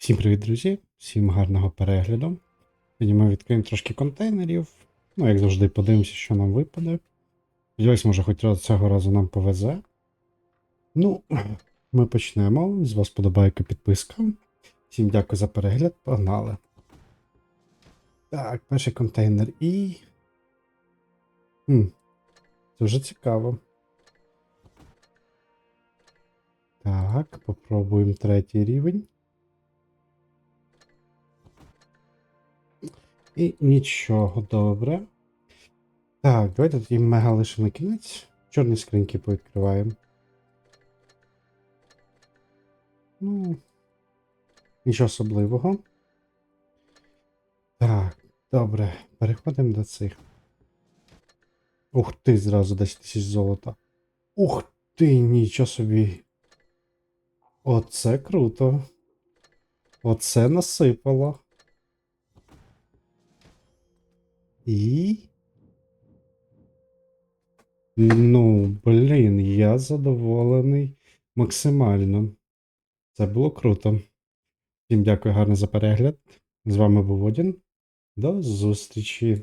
Всім привіт, друзі! Всім гарного перегляду. Сьогодні ми відкриємо трошки контейнерів. Ну, як завжди, подивимося, що нам випаде. Сподіваюсь, може, хоч раз цього разу нам повезе. Ну, ми почнемо. З вас подобайка підписка. Всім дякую за перегляд. Погнали. Так, перший контейнер і. Це вже цікаво. Так, попробуємо третій рівень. І нічого, добре. Так, давайте тоді мега лише на кінець. Чорні скриньки повідкриваємо. Ну. Нічого особливого. Так, добре, переходимо до цих. Ух ти, зразу 10 тисяч золота. Ух ти, нічого собі. Оце круто. Оце насипало. І. Ну, блін, я задоволений максимально. Це було круто. Всім дякую гарно за перегляд. З вами був Одін. До зустрічі.